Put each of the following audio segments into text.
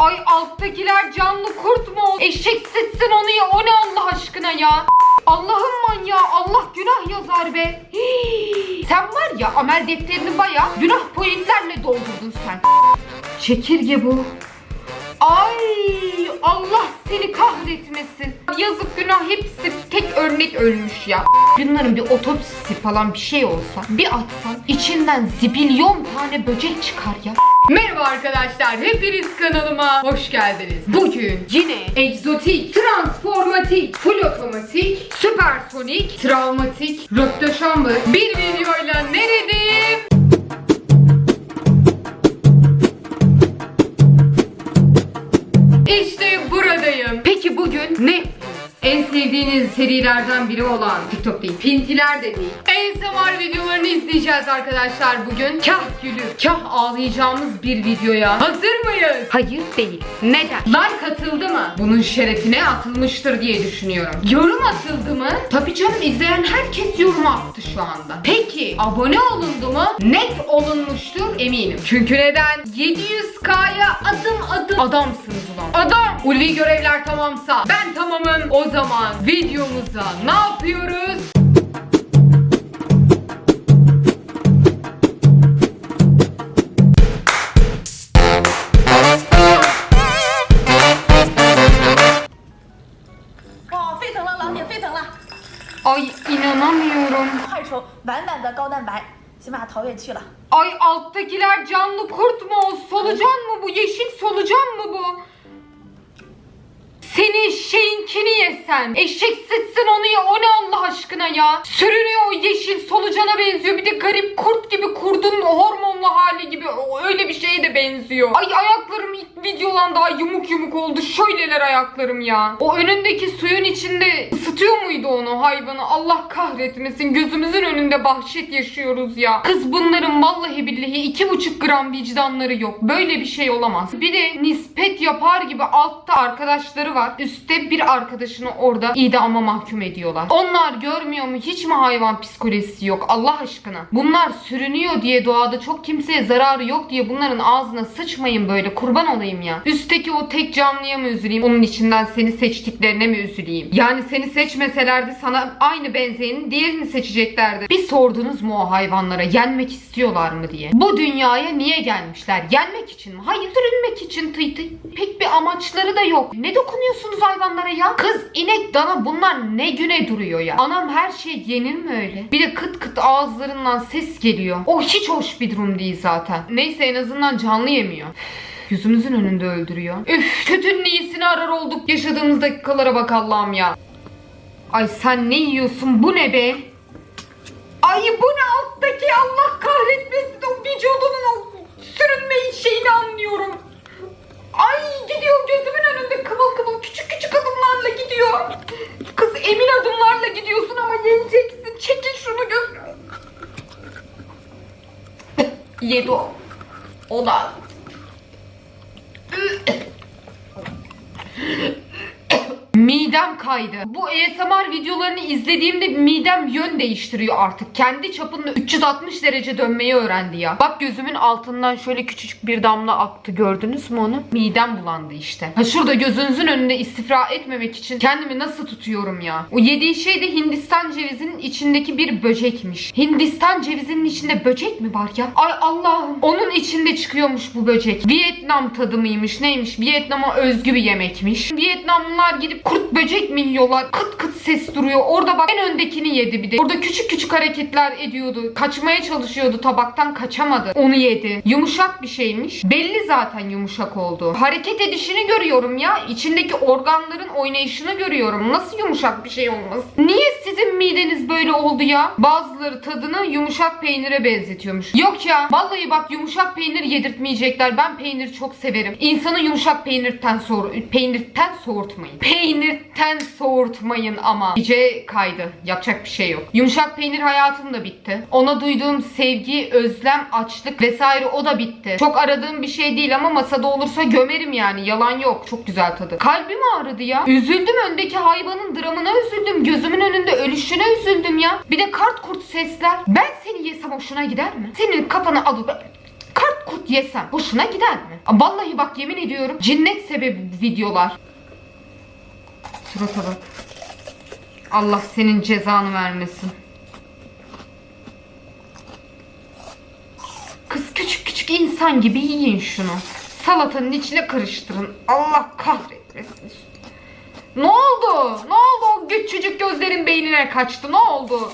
Ay alttakiler canlı kurt mu? Eşek sıçsın onu ya. O ne Allah aşkına ya? Allah'ım manyağı Allah günah yazar be. Hii. Sen var ya amel defterini baya günah pointlerle doldurdun sen. Çekirge bu. Ay Allah seni kahretmesin. Yazık günah hepsi tek örnek ölmüş ya. Bunların bir otopsisi falan bir şey olsa bir atsan içinden zibilyon tane böcek çıkar ya. Merhaba arkadaşlar hepiniz kanalıma hoş geldiniz. Bugün yine egzotik, transformatik, full otomatik, süpersonik, travmatik, röpteşambı bir videoyla neredeyim? İşte buradayım. Peki bugün ne? En sevdiğiniz serilerden biri olan TikTok değil, Pintiler de değil. ASMR videolarını izleyeceğiz arkadaşlar bugün. Kah gülüp kah ağlayacağımız bir videoya. Hazır mıyız? Hayır değil. Neden? Like atıldı mı? Bunun şerefine atılmıştır diye düşünüyorum. Yorum atıldı mı? Tabii canım izleyen herkes yorum attı şu anda. Peki abone olundu mu? Net olunmuştur eminim. Çünkü neden? 700k'ya adım adım adamsınız ulan. Adam! Uli görevler tamamsa ben tamamım. O zaman videomuza ne yapıyoruz? Ay inanamıyorum. Ay alttakiler canlı kurt mu o? Solucan mı bu? Yeşil solucan mı bu? Seni şeyinkini yesen. Eşek sıçsın onu ya. O ne Allah aşkına ya? Sürünüyor o yeşil solucana benziyor. Bir de garip kurt gibi kurdun hormonlu hali gibi. Öyle bir şeye de benziyor. Ay ayaklarım ilk videodan daha yumuk yumuk oldu. Şöyleler ayaklarım ya. O önündeki suyun içinde ısıtıyor muydu onu hayvanı? Allah kahretmesin. Gözümüzün önünde bahşet yaşıyoruz ya. Kız bunların vallahi billahi iki buçuk gram vicdanları yok. Böyle bir şey olamaz. Bir de nispet yapar gibi altta arkadaşları var. Üstte bir arkadaşını orada idama mahkum ediyorlar. Onlar görmüyor mu? Hiç mi hayvan psikolojisi yok? Allah aşkına. Bunlar sürünüyor diye doğada çok kimseye zararı yok diye bunların ağzına sıçmayın böyle. Kurban olayım ya. Üstteki o tek canlıya mı üzüleyim? Onun içinden seni seçtiklerine mi üzüleyim? Yani seni seçmeselerdi sana aynı benzeyenin diğerini seçeceklerdi. Bir sordunuz mu o hayvanlara yenmek istiyorlar mı diye? Bu dünyaya niye gelmişler? Yenmek için mi? Hayır sürünmek için tıy tıy. Pek bir amaçları da yok. Ne dokunuyorsunuz hayvanlara ya? Kız, inek, dana bunlar ne güne duruyor ya? Anam her şey yenir mi öyle? Bir de kıt kıt ağızlarından ses geliyor. O hiç hoş bir durum değil zaten. Neyse en azından canlı yemiyor. Yüzümüzün önünde öldürüyor. Üf kötünün iyisini arar olduk. Yaşadığımız dakikalara bak Allah'ım ya. Ay sen ne yiyorsun? Bu ne be? Ay bu ne alttaki Allah kahretmesin o vücudunun o sürünme şeyini anlıyorum. Ay gidiyor gözümün önünde kıvıl kıvıl küçük küçük adımlarla gidiyor. Kız emin adımlarla gidiyorsun ama yeneceksin. Çekil şunu göz. Yedi o. O da. Midem kaydı. Bu ASMR videolarını izlediğimde midem yön değiştiriyor artık. Kendi çapında 360 derece dönmeyi öğrendi ya. Bak gözümün altından şöyle küçücük bir damla aktı. Gördünüz mü onu? Midem bulandı işte. Ha şurada gözünüzün önünde istifra etmemek için kendimi nasıl tutuyorum ya? O yediği şey de Hindistan cevizinin içindeki bir böcekmiş. Hindistan cevizinin içinde böcek mi var ya? Ay Allah'ım. Onun içinde çıkıyormuş bu böcek. Vietnam tadı mıymış neymiş? Vietnam'a özgü bir yemekmiş. Vietnamlılar gidip kurt böcek mi yiyorlar? Kıt kıt ses duruyor. Orada bak en öndekini yedi bir de. Orada küçük küçük hareketler ediyordu. Kaçmaya çalışıyordu tabaktan kaçamadı. Onu yedi. Yumuşak bir şeymiş. Belli zaten yumuşak oldu. Hareket edişini görüyorum ya. İçindeki organların oynayışını görüyorum. Nasıl yumuşak bir şey olmaz? Niye sizin mideniz böyle oldu ya? Bazıları tadını yumuşak peynire benzetiyormuş. Yok ya. Vallahi bak yumuşak peynir yedirtmeyecekler. Ben peynir çok severim. İnsanı yumuşak peynirten soğur peynirten soğurtmayın. Peynirten soğurtmayın ama. İyice kaydı. Yapacak bir şey yok. Yumuşak peynir hayatım da bitti. Ona duyduğum sevgi, özlem, açlık vesaire o da bitti. Çok aradığım bir şey değil ama masada olursa gömerim yani. Yalan yok. Çok güzel tadı. Kalbim ağrıdı ya. Üzüldüm öndeki hayvanın dramına üzüldüm. Gözümün önünde ölüşüne üzüldüm ya. Bir de kart kurt sesler. Ben seni yesem hoşuna gider mi? Senin kafanı alıp kart kurt yesem hoşuna gider mi? Vallahi bak yemin ediyorum cinnet sebebi videolar. Surata bak. Allah senin cezanı vermesin. Kız küçük küçük insan gibi yiyin şunu. Salatanın içine karıştırın. Allah kahretmesin. Ne oldu? Ne oldu? O küçücük gözlerin beynine kaçtı. Ne oldu?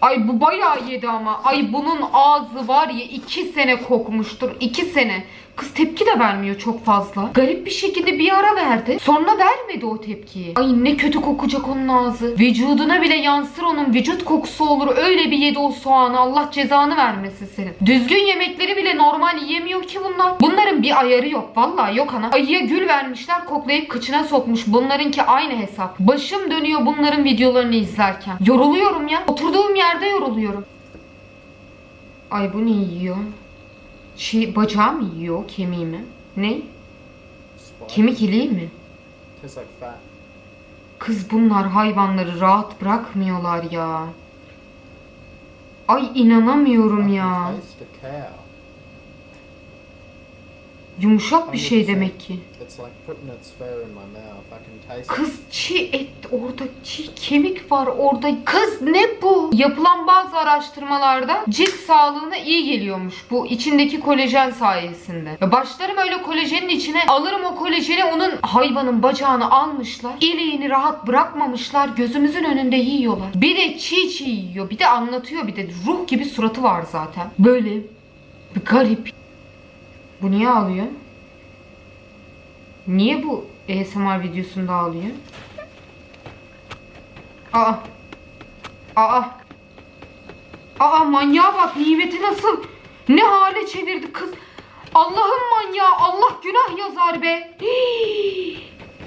Ay bu bayağı yedi ama. Ay bunun ağzı var ya iki sene kokmuştur. iki sene. Kız tepki de vermiyor çok fazla. Garip bir şekilde bir ara verdi. Sonra vermedi o tepkiyi. Ay ne kötü kokacak onun ağzı. Vücuduna bile yansır onun vücut kokusu olur. Öyle bir yedi o soğanı. Allah cezanı vermesin senin. Düzgün yemekleri bile normal yiyemiyor ki bunlar. Bunların bir ayarı yok. Vallahi yok ana. Ayıya gül vermişler koklayıp kıçına sokmuş. Bunlarınki aynı hesap. Başım dönüyor bunların videolarını izlerken. Yoruluyorum ya. Oturduğum yerde yoruluyorum. Ay bu ne yiyor? Şey, bacağı mı yiyor? Kemiği mi? Ne? Kemik iliği mi? Kız bunlar hayvanları rahat bırakmıyorlar ya. Ay inanamıyorum ya. Yumuşak bir şey 100%. demek ki. Kız çiğ et orada çiğ kemik var orada. Kız ne bu? Yapılan bazı araştırmalarda cilt sağlığına iyi geliyormuş bu içindeki kolajen sayesinde. Ya başlarım öyle kolajenin içine alırım o kolajeni onun hayvanın bacağını almışlar. İliğini rahat bırakmamışlar. Gözümüzün önünde yiyorlar. Bir de çiğ çiğ yiyor. Bir de anlatıyor bir de ruh gibi suratı var zaten. Böyle bir garip. Bu niye ağlıyor? Niye bu ASMR videosunda ağlıyor? Aa. Aa. Aa manyağa bak nimeti nasıl ne hale çevirdi kız. Allah'ın manyağı Allah günah yazar be.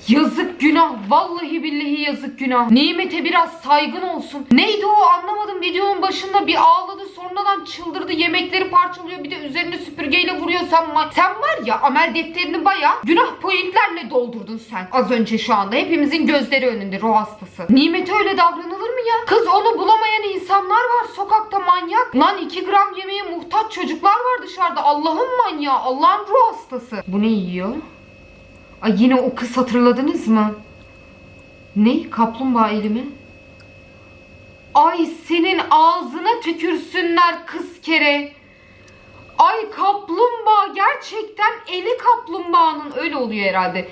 Yazık günah. Vallahi billahi yazık günah. Nimete biraz saygın olsun. Neydi o anlamadım. Videonun başında bir ağladı sonradan çıldırdı. Yemekleri parçalıyor. Bir de üzerine süpürgeyle vuruyor. Sen, sen var ya amel defterini baya günah pointlerle doldurdun sen. Az önce şu anda hepimizin gözleri önünde ruh hastası. Nimete öyle davranılır mı ya? Kız onu bulamayan insanlar var sokakta manyak. Lan 2 gram yemeğe muhtaç çocuklar var dışarıda. Allah'ın manyağı. Allah'ın ruh hastası. Bu ne yiyor? Ay yine o kız hatırladınız mı? Ne? Kaplumbağa eli mi? Ay senin ağzına tükürsünler kız kere. Ay kaplumbağa gerçekten eli kaplumbağanın öyle oluyor herhalde.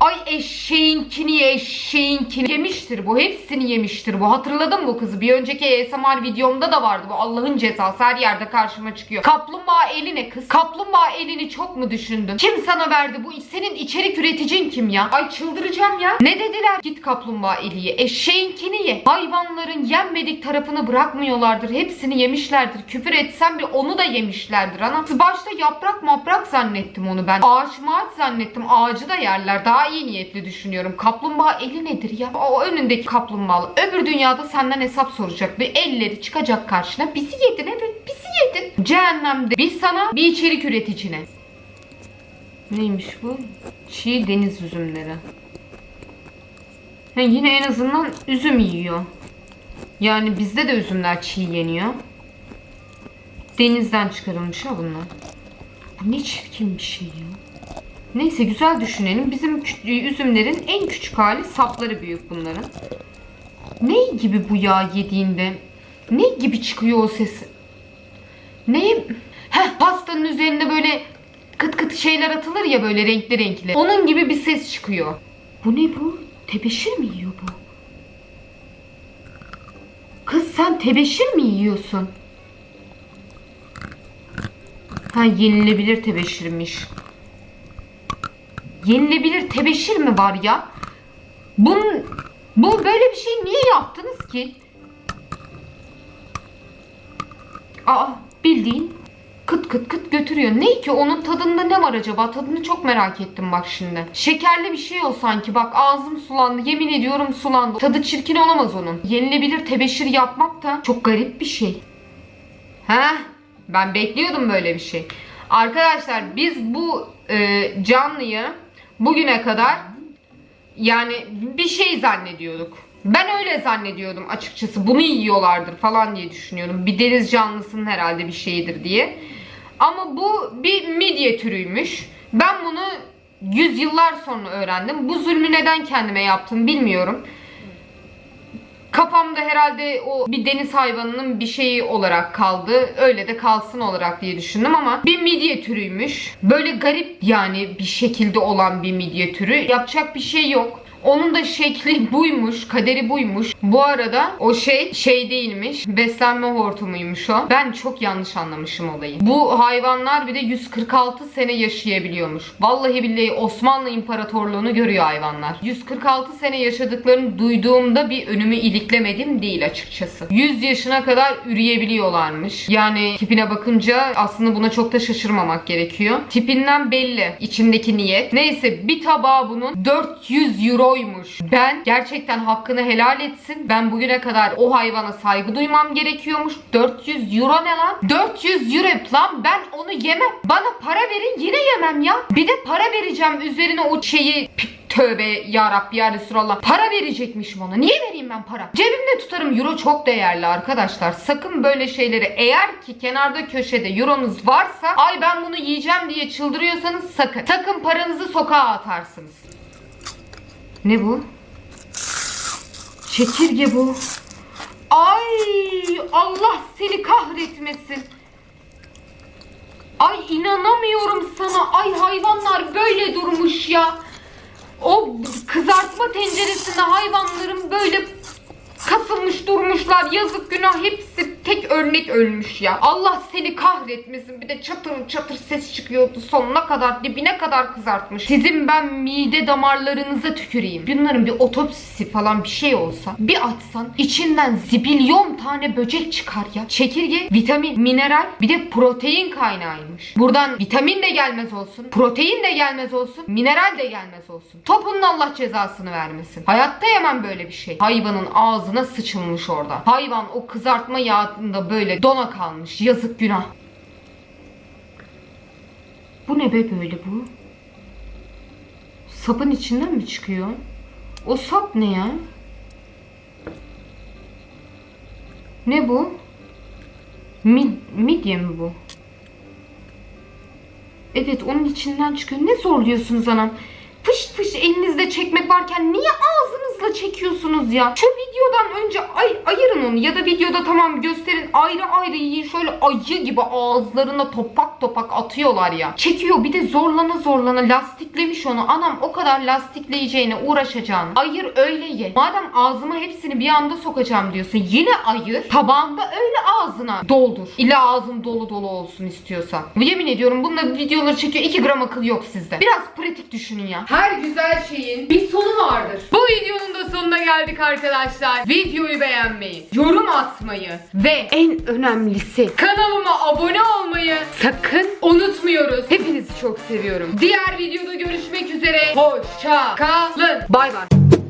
Ay eşeğinkini eşeğinkini yemiştir bu. Hepsini yemiştir bu. Hatırladın mı bu kızı? Bir önceki ASMR videomda da vardı bu. Allah'ın cezası her yerde karşıma çıkıyor. Kaplumbağa eli ne kız? Kaplumbağa elini çok mu düşündün? Kim sana verdi? Bu senin içerik üreticin kim ya? Ay çıldıracağım ya. Ne dediler? Git kaplumbağa eli ye. Eşeğinkini ye. Hayvanların yenmedik tarafını bırakmıyorlardır. Hepsini yemişlerdir. Küfür etsem bir onu da yemişlerdir ana. Başta yaprak maprak zannettim onu ben. Ağaç mağaç zannettim. Ağacı da yerler. Daha iyi niyetli düşünüyorum. Kaplumbağa eli nedir ya? O önündeki kaplumbağalı. Öbür dünyada senden hesap soracak. Ve elleri çıkacak karşına. Bizi yedin evet bizi yedin. Cehennemde bir sana bir içerik üreticine. Neymiş bu? Çiğ deniz üzümleri. Ha, yine en azından üzüm yiyor. Yani bizde de üzümler çiğ yeniyor. Denizden çıkarılmış ha bunlar. Bu ne çirkin bir şey ya. Neyse güzel düşünelim. Bizim kü- üzümlerin en küçük hali sapları büyük bunların. Ne gibi bu yağ yediğinde? Ne gibi çıkıyor o ses? Ne? Heh pastanın üzerinde böyle kıt kıt şeyler atılır ya böyle renkli renkli. Onun gibi bir ses çıkıyor. Bu ne bu? Tebeşir mi yiyor bu? Kız sen tebeşir mi yiyorsun? Ha yenilebilir tebeşirmiş. Yenilebilir tebeşir mi var ya? Bunun, bu böyle bir şey niye yaptınız ki? Aa bildiğin kıt kıt kıt götürüyor. Ne ki onun tadında ne var acaba? Tadını çok merak ettim bak şimdi. Şekerli bir şey o sanki. Bak ağzım sulandı. Yemin ediyorum sulandı. Tadı çirkin olamaz onun. Yenilebilir tebeşir yapmak da çok garip bir şey. Heh, ben bekliyordum böyle bir şey. Arkadaşlar biz bu e, canlıyı bugüne kadar yani bir şey zannediyorduk. Ben öyle zannediyordum açıkçası. Bunu yiyorlardır falan diye düşünüyordum. Bir deniz canlısının herhalde bir şeyidir diye. Ama bu bir midye türüymüş. Ben bunu yüzyıllar sonra öğrendim. Bu zulmü neden kendime yaptım bilmiyorum. Kafamda herhalde o bir deniz hayvanının bir şeyi olarak kaldı. Öyle de kalsın olarak diye düşündüm ama bir midye türüymüş. Böyle garip yani bir şekilde olan bir midye türü. Yapacak bir şey yok. Onun da şekli buymuş, kaderi buymuş. Bu arada o şey şey değilmiş. Beslenme hortumuymuş o. Ben çok yanlış anlamışım olayı. Bu hayvanlar bir de 146 sene yaşayabiliyormuş. Vallahi billahi Osmanlı İmparatorluğunu görüyor hayvanlar. 146 sene yaşadıklarını duyduğumda bir önümü iliklemedim değil açıkçası. 100 yaşına kadar üreyebiliyorlarmış. Yani tipine bakınca aslında buna çok da şaşırmamak gerekiyor. Tipinden belli içindeki niyet. Neyse bir tabağı bunun 400 euroymuş. Ben gerçekten hakkını helal etsin. Ben bugüne kadar o hayvana saygı duymam gerekiyormuş. 400 euro ne lan? 400 euro lan ben onu yemem. Bana para verin yine yemem ya. Bir de para vereceğim üzerine o şeyi Tövbe ya Rabbi ya Resulallah. Para verecekmişim ona. Niye vereyim ben para? Cebimde tutarım. Euro çok değerli arkadaşlar. Sakın böyle şeyleri eğer ki kenarda köşede euronuz varsa ay ben bunu yiyeceğim diye çıldırıyorsanız sakın. Sakın paranızı sokağa atarsınız. Ne bu? Çekirge bu. Ay Allah seni kahretmesin. Ay inanamıyorum sana. Ay hayvanlar böyle durmuş ya. O kızartma tenceresinde hayvanların böyle kasılmış durmuşlar. Yazık günah hepsi tek örnek ölmüş ya. Allah seni kahretmesin. Bir de çatır çatır ses çıkıyordu sonuna kadar dibine kadar kızartmış. Sizin ben mide damarlarınıza tüküreyim. Bunların bir otopsisi falan bir şey olsa bir açsan içinden zibilyon tane böcek çıkar ya. Çekirge vitamin, mineral bir de protein kaynağıymış. Buradan vitamin de gelmez olsun. Protein de gelmez olsun. Mineral de gelmez olsun. Topunun Allah cezasını vermesin. Hayatta yemem böyle bir şey. Hayvanın ağzına sıçılmış orada. Hayvan o kızartma yağında böyle dona kalmış. Yazık günah. Bu ne be böyle bu? Sapın içinden mi çıkıyor? O sap ne ya? Ne bu? Mid, midye mi bu? Evet onun içinden çıkıyor. Ne zorluyorsunuz anam? Fış fış elinizde çekmek varken niye ağzınızla çekiyorsunuz ya? Şu videodan önce ay ayırın onu ya da videoda tamam gösterin ayrı ayrı yiyin şöyle ayı gibi ağızlarına topak topak atıyorlar ya. Çekiyor bir de zorlana zorlana lastiklemiş onu. Anam o kadar lastikleyeceğine uğraşacağını. Ayır öyle ye. Madem ağzıma hepsini bir anda sokacağım diyorsun yine ayır. Tabağında öyle ağzına doldur. İlla ağzın dolu dolu olsun istiyorsan. Yemin ediyorum bununla videoları çekiyor 2 gram akıl yok sizde. Biraz pratik düşünün ya. Her güzel şeyin bir sonu vardır. Bu videonun da sonuna geldik arkadaşlar. Videoyu beğenmeyi, yorum atmayı ve en önemlisi kanalıma abone olmayı sakın unutmuyoruz. Hepinizi çok seviyorum. Diğer videoda görüşmek üzere. Hoşça kalın. Bay bay.